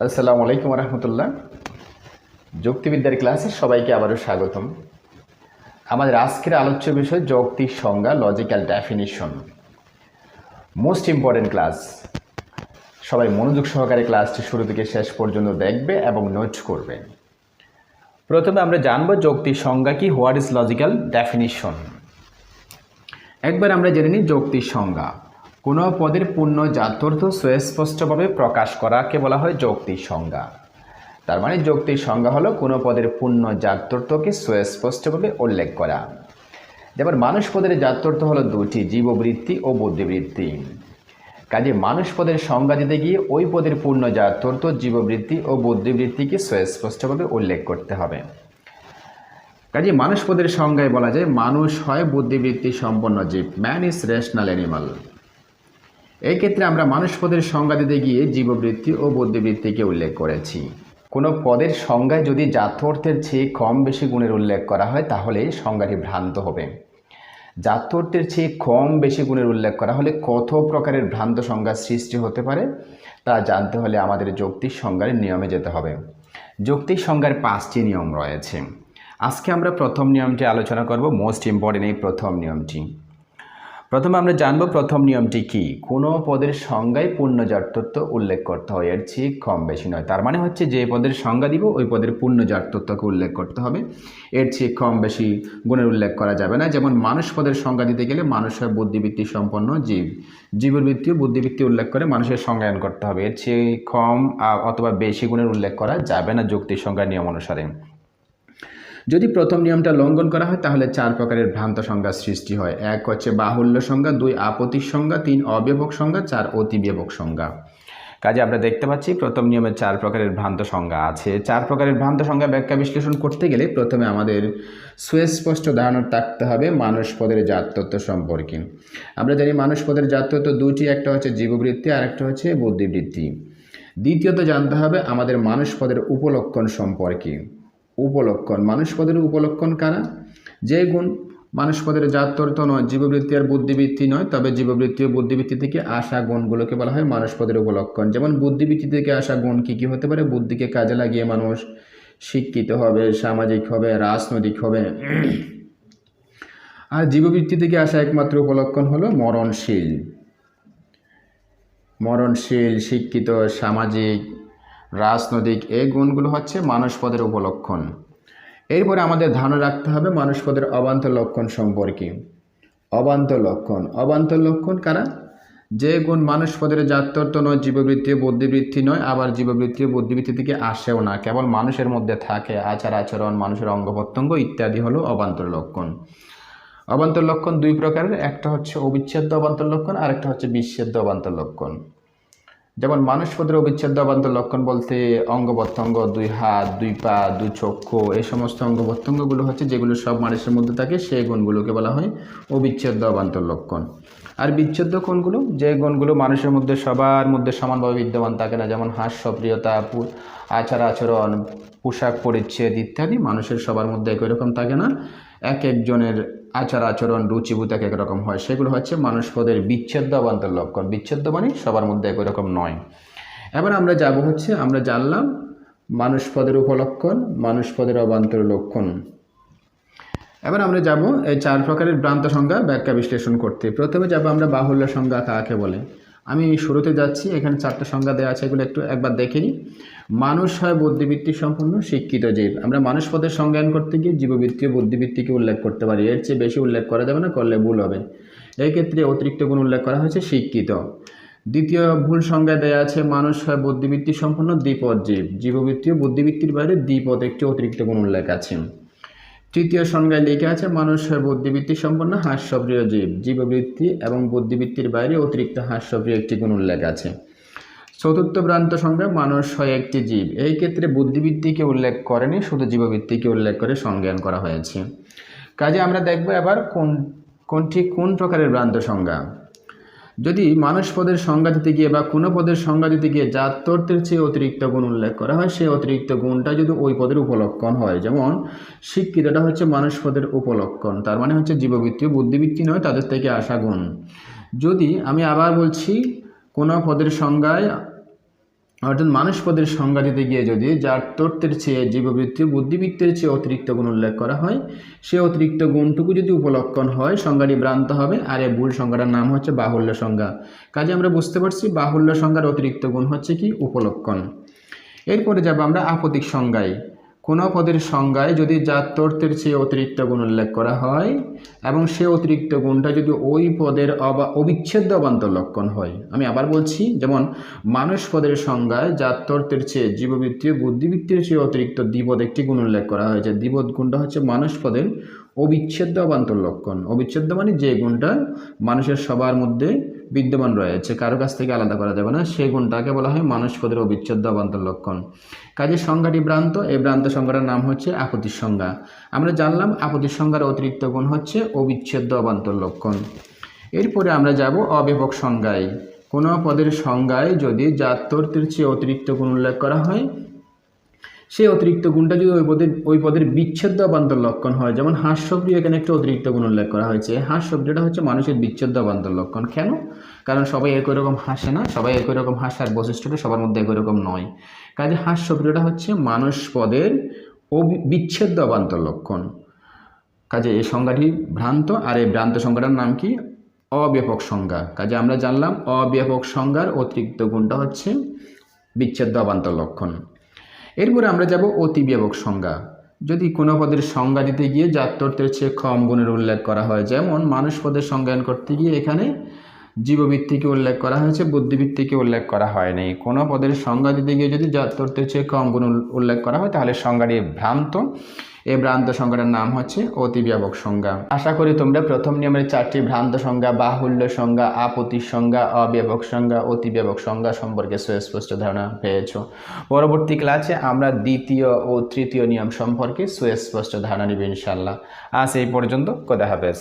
আসসালামু আলাইকুম রহমতুল্লাহ যুক্তিবিদ্যার ক্লাসে সবাইকে আবারও স্বাগতম। আমাদের আজকের আলোচ্য বিষয় যৌক্তিক সংজ্ঞা logical definition most important class সবাই মনোযোগ সহকারে ক্লাসটি শুরু থেকে শেষ পর্যন্ত দেখবে এবং নোট করবে। প্রথমে আমরা জানব যৌক্তিক সংজ্ঞা কি হোয়াট ইজ লজিক্যাল ডেফিনিশন একবার আমরা জেনে নিই যৌক্তিক সংজ্ঞা। কোনো পদের পূর্ণ জাত্যর্থ সুস্পষ্টভাবে প্রকাশ করাকে বলা হয় যৌক্তিক সংজ্ঞা। তার মানে যৌক্তিক সংজ্ঞা হলো কোনো পদের পূর্ণ জাত্যর্থকে সুস্পষ্টভাবে উল্লেখ করা। যেমন মানুষ পদের জাত্যর্থ হলো দুটি, জীববৃত্তি ও বুদ্ধিবৃত্তি। কাজে মানুষ পদের সংজ্ঞা দিতে গিয়ে ওই পদের পূর্ণ জাত্যর্থ জীববৃত্তি ও বুদ্ধিবৃত্তিকে সুস্পষ্টভাবে উল্লেখ করতে হবে। কাজে মানুষ পদের সংজ্ঞায় বলা যায়, মানুষ হয় বুদ্ধিবৃত্তি সম্পন্ন জীব ম্যান ইজ রেশনাল অ্যানিমাল এই ক্ষেত্রে আমরা মানুষ পদের সংজ্ঞা দিতে গিয়ে জীববৃত্তি ও বুদ্ধিবৃত্তিকে উল্লেখ করেছি। কোনো পদের সংজ্ঞায় যদি জাত্যর্থের চেয়ে কম বেশি গুণের উল্লেখ করা হয়, তাহলে সংজ্ঞাটি ভ্রান্ত হবে। জাত্যর্থের চেয়ে কম বেশি গুণের উল্লেখ করা হলে কত প্রকারের ভ্রান্ত সংজ্ঞা সৃষ্টি হতে পারে, তা জানতে হলে আমাদের যৌক্তিক সংজ্ঞার নিয়মে যেতে হবে। যৌক্তিক সংজ্ঞার পাঁচটি নিয়ম রয়েছে। আজকে আমরা প্রথম নিয়মটি আলোচনা করব। মোস্ট ইম্পর্টেন্ট এই প্রথম নিয়মটি। প্রথমে আমরা জানব প্রথম নিয়মটি কি। কোনো পদের সংজ্ঞায় পূর্ণ জাত্যত্ব উল্লেখ করতে হয়। এর চেয়ে কম বেশি নয়। তার মানে হচ্ছে যে পদের সংজ্ঞা দিব, ওই পদের পূর্ণ জাত্যত্বকে উল্লেখ করতে হবে। এর চেয়ে কম বেশি গুণের উল্লেখ করা যাবে না। যেমন মানুষ পদের সংজ্ঞা দিতে গেলে মানুষ হয় বুদ্ধিবৃত্তি সম্পন্ন জীব। জীবের বৃত্তি বুদ্ধিবৃত্তি উল্লেখ করে মানুষের সংজ্ঞায়ন করতে হবে। এর চেয়ে কম অথবা বেশি গুণের উল্লেখ করা যাবে না যুক্তির সংজ্ঞার নিয়ম অনুসারে। যদি প্রথম নিয়মটা লঙ্ঘন করা হয়, তাহলে চার প্রকারের ভ্রান্ত সংজ্ঞা সৃষ্টি হয়। এক হচ্ছে বাহুল্য সংজ্ঞা, দুই আপত্তির সংজ্ঞা, তিন অব্যবক সংজ্ঞা, চার অতিব্যবক সংজ্ঞা। কাজে আমরা দেখতে পাচ্ছি, প্রথম নিয়মে চার প্রকারের ভ্রান্ত সংজ্ঞা আছে। চার প্রকারের ভ্রান্ত সংজ্ঞা ব্যাখ্যা বিশ্লেষণ করতে গেলে প্রথমে আমাদের সুস্পষ্ট ধারণা থাকতে হবে মানুষ পদের জাততত্ত্ব সম্পর্কে। আমরা জানি মানুষ পদের জাততত্ত্ব দুটি একটা হচ্ছে জীববৃত্তি আর একটা হচ্ছে বুদ্ধিবৃত্তি। দ্বিতীয়ত জানতে হবে আমাদের মানুষ পদের উপলক্ষণ সম্পর্কে। উপলক্ষণ। মানুষ পদের উপলক্ষণ কারা? যে গুণ মানুষ পদের জাতর্থ নয়, জীববৃত্তি আর বুদ্ধিবৃত্তি নয়, তবে জীববৃত্তি ও বুদ্ধিবৃত্তি থেকে আসা গুণগুলোকে বলা হয় মানুষ পদের উপলক্ষণ। যেমন বুদ্ধিবৃত্তি থেকে আসা গুণ কী কী হতে পারে? বুদ্ধিকে কাজে লাগিয়ে মানুষ শিক্ষিত হবে, সামাজিক হবে, রাজনৈতিক হবে। আর জীববৃত্তি থেকে আসা একমাত্র উপলক্ষণ হলো মরণশীল। মরণশীল, শিক্ষিত, সামাজিক রাজনৈতিক এই গুণগুলো হচ্ছে মানুষ পদের উপলক্ষণ। এরপরে আমাদের ধারণা রাখতে হবে মানুষ পদের অবান্তর লক্ষণ সম্পর্কে। অবান্তর লক্ষণ। অবান্তর লক্ষণ কারা? যে গুণ মানুষ পদের জাত্যর্থ নয়, জীববৃত্তি, বুদ্ধিবৃত্তি নয়, আবার জীববৃত্তি, বুদ্ধিবৃত্তি থেকে আসেও না। কেবল মানুষের মধ্যে থাকে আচার, আচরণ, মানুষের অঙ্গ প্রত্যঙ্গ ইত্যাদি হলো অবান্তর লক্ষণ। অবান্তর লক্ষণ দুই প্রকারের, একটা হচ্ছে অবিচ্ছেদ্য অবান্তর লক্ষণ আর একটা হচ্ছে বিচ্ছেদ্য অবান্তর লক্ষণ। যেমন মানুষ পদের অবিচ্ছেদ্য অবান্তর লক্ষণ বলতে অঙ্গ প্রত্যঙ্গ দুই হাত, দুই পা, দুই চক্ষ, এই সমস্ত অঙ্গ প্রত্যঙ্গগুলো হচ্ছে যেগুলো সব মানুষের মধ্যে থাকে, সেই গুণগুলোকে বলা হয় অবিচ্ছেদ্য অবান্তর লক্ষণ। আর বিচ্ছেদ্য কোনগুলো যে গুণগুলো মানুষের মধ্যে সবার মধ্যে সমানভাবে বিদ্যমান থাকে না, যেমন হাস্যপ্রিয়তা আচার আচরণ পোশাক পরিচ্ছেদ ইত্যাদি, মানুষের সবার মধ্যে একই রকম থাকে না। এক একজনের আচার আচরণ, রুচিবোধ এক এক রকম হয়। সেগুলো হচ্ছে মানুষ পদের বিচ্ছেদ্য অবান্তর লক্ষণ বিচ্ছেদ্য মানে সবার মধ্যে একই রকম নয়। এবার আমরা যাব হচ্ছে, আমরা জানলাম মানুষ পদের উপলক্ষণ, মানুষ পদের অবান্তর লক্ষণ এবার আমরা যাব এই চার প্রকারের ভ্রান্ত সংজ্ঞা ব্যাখ্যা বিশ্লেষণ করতে। প্রথমে যাব আমরা বাহুল্য সংজ্ঞা কাকে বলে? আমি শুরুতে যাচ্ছি, এখানে চারটা সংজ্ঞা দেওয়া আছে, এগুলো একটু একবার দেখে নিই। মানুষ হয় বুদ্ধিবৃত্তি সম্পন্ন, শিক্ষিত জীব। আমরা মানুষ পদের সংজ্ঞায়ন করতে গিয়ে জীববৃত্তি ও বুদ্ধিবৃত্তিকে উল্লেখ করতে পারি। এর চেয়ে বেশি উল্লেখ করা যাবে না, করলে ভুল হবে। এই ক্ষেত্রে অতিরিক্ত গুণ উল্লেখ করা হয়েছে, শিক্ষিত। দ্বিতীয় ভুল সংজ্ঞা দেওয়া আছে, মানুষ হয় বুদ্ধিবৃত্তি সম্পন্ন দ্বিপদ জীব। জীববৃত্তি ও বুদ্ধিবৃত্তির বাইরে দ্বিপদ একটি অতিরিক্ত গুণ উল্লেখ আছে। তৃতীয় সংজ্ঞায় লেখা আছে মানুষ বুদ্ধিবৃত্তি সম্পন্ন হাস্যপ্রিয় জীব। জীববৃত্তি এবং বুদ্ধিবৃত্তির বাইরে অতিরিক্ত হাস্যপ্রিয় একটি গুণ উল্লেখ আছে। চতুর্থ ভ্রান্ত সংজ্ঞা, মানুষ হয় একটি জীব। এই ক্ষেত্রে বুদ্ধিবৃত্তিকে উল্লেখ করেনি, শুধু জীববৃত্তিকে উল্লেখ করে সংজ্ঞান করা হয়েছে। কাজে আমরা দেখব এবার কোন, কোনটি কোন প্রকারের ভ্রান্ত সংজ্ঞা। যদি মানুষ পদের সংজ্ঞা দিতে গিয়ে বা কোনো পদের সংজ্ঞা দিতে গিয়ে জাত্যর্থের চেয়ে অতিরিক্ত গুণ উল্লেখ করা হয়, সেই অতিরিক্ত গুণটা যদি ওই পদের উপলক্ষণ হয়। যেমন, শিক্ষিতটা হচ্ছে মানুষ পদের উপলক্ষণ, তার মানে হচ্ছে জীববৃত্তি ও বুদ্ধিবৃত্তি নয়, তাদের থেকে আসা গুণ। যদি আমি আবার বলছি কোনো পদের সংজ্ঞায় অর্থাৎ মানুষ পদের সংজ্ঞা দিতে গিয়ে যদি যার তত্ত্বের চেয়ে জীববৃত্তি, বুদ্ধিবৃত্তের চেয়ে অতিরিক্ত গুণ উল্লেখ করা হয়, সে অতিরিক্ত গুণটুকু যদি উপলক্ষণ হয়, সংজ্ঞাটি ভ্রান্ত হবে, আর এই ভুল সংজ্ঞাটার নাম হচ্ছে বাহুল্য সংজ্ঞা। কাজে আমরা বুঝতে পারছি বাহুল্য সংজ্ঞার অতিরিক্ত গুণ হচ্ছে কি? উপলক্ষণ। এরপরে যাব আমরা আপতিক সংজ্ঞায়। কোনো পদের সংজ্ঞায় যদি যার তর্তের চেয়ে অতিরিক্ত গুণ উল্লেখ করা হয় এবং সে অতিরিক্ত গুণটা যদি ওই পদের অবা অবিচ্ছেদ্য অবান্তর লক্ষণ হয়। আমি আবার বলছি, যেমন মানুষ পদের সংজ্ঞায় যার তর্তের চেয়ে জীববৃত্তীয় বুদ্ধিবৃত্তির চেয়ে অতিরিক্ত দ্বিপদ একটি গুণ উল্লেখ করা হয়েছে দ্বিপদ গুণটা হচ্ছে মানুষ পদের অবিচ্ছেদ্য অবান্তর লক্ষণ। অবিচ্ছেদ্য মানে যে গুণটা মানুষের সবার মধ্যে বিদ্যমান রয়েছে। কারও কাছ থেকে আলাদা করা যাবে না। সেই গুণটাকে বলা হয় মানুষ পদের অবিচ্ছেদ্য অবান্তর লক্ষণ। কাজে সংজ্ঞাটি ভ্রান্ত। এই ভ্রান্ত সংজ্ঞাটার নাম হচ্ছে আপত্তির সংজ্ঞা। আমরা জানলাম আপত্তির সংজ্ঞার অতিরিক্ত গুণ হচ্ছে অবিচ্ছেদ্য অবান্তর লক্ষণ। এরপরে আমরা যাব অব্যাপক সংজ্ঞায়। কোনো পদের সংজ্ঞায় যদি যার তর্তের চেয়ে অতিরিক্ত গুণ উল্লেখ করা হয় সেই অতিরিক্ত গুণটা যদি ওই পদের ওই পদের বিচ্ছেদ্য অবান্তর লক্ষণ হয়, যেমন হাঁস শব্দ এখানে একটা অতিরিক্ত গুণ উল্লেখ করা হয়েছে। হাঁস শব্দটা হচ্ছে মানুষের বিচ্ছেদ্য অবান্তর লক্ষণ। কেন? কারণ সবাই একই রকম হাসে না, সবাই একই রকম হাসার বৈশিষ্ট্যটা সবার মধ্যে একই রকম নয়। কাজে হাঁস শব্দটা হচ্ছে মানুষ পদের বিচ্ছেদ্য অবান্তর লক্ষণ। কাজে এই সংজ্ঞাটি ভ্রান্ত, আর এই ভ্রান্ত সংজ্ঞাটার নাম কি? অব্যাপক সংজ্ঞা। কাজে আমরা জানলাম অব্যাপক সংজ্ঞার অতিরিক্ত গুণটা হচ্ছে বিচ্ছেদ্য অবান্তর লক্ষণ। এরপরে আমরা যাব অতিব্যাপক সংজ্ঞা। যদি কোনো পদের সংজ্ঞা দিতে গিয়ে জাতত্বের চেয়ে কম গুণের উল্লেখ করা হয়, যেমন মানুষ পদের সংজ্ঞায়ন করতে গিয়ে এখানে জীববৃত্তিকে উল্লেখ করা হয়েছে বুদ্ধিভিত্তিকে উল্লেখ করা হয়নি কোনো পদের সংজ্ঞা দিতে গিয়ে যদি জাতত্বের চেয়ে কম গুণ উল্লেখ করা হয়, তাহলে সংজ্ঞাটি ভ্রান্ত। এই ভ্রান্ত সংজ্ঞাটার নাম হচ্ছে অতিব্যাপক সংজ্ঞা। আশা করি তোমরা প্রথম নিয়মের চারটি ভ্রান্ত সংজ্ঞা, বাহুল্য সংজ্ঞা আপত্তির সংজ্ঞা অব্যাপক সংজ্ঞা অতিব্যাপক সংজ্ঞা সম্পর্কে সুস্পষ্ট ধারণা পেয়েছ। পরবর্তী ক্লাসে আমরা দ্বিতীয় ও তৃতীয় নিয়ম সম্পর্কে সুস্পষ্ট ধারণা নিব ইনশাল্লাহ আজ এই পর্যন্ত কোদা হাফেজ।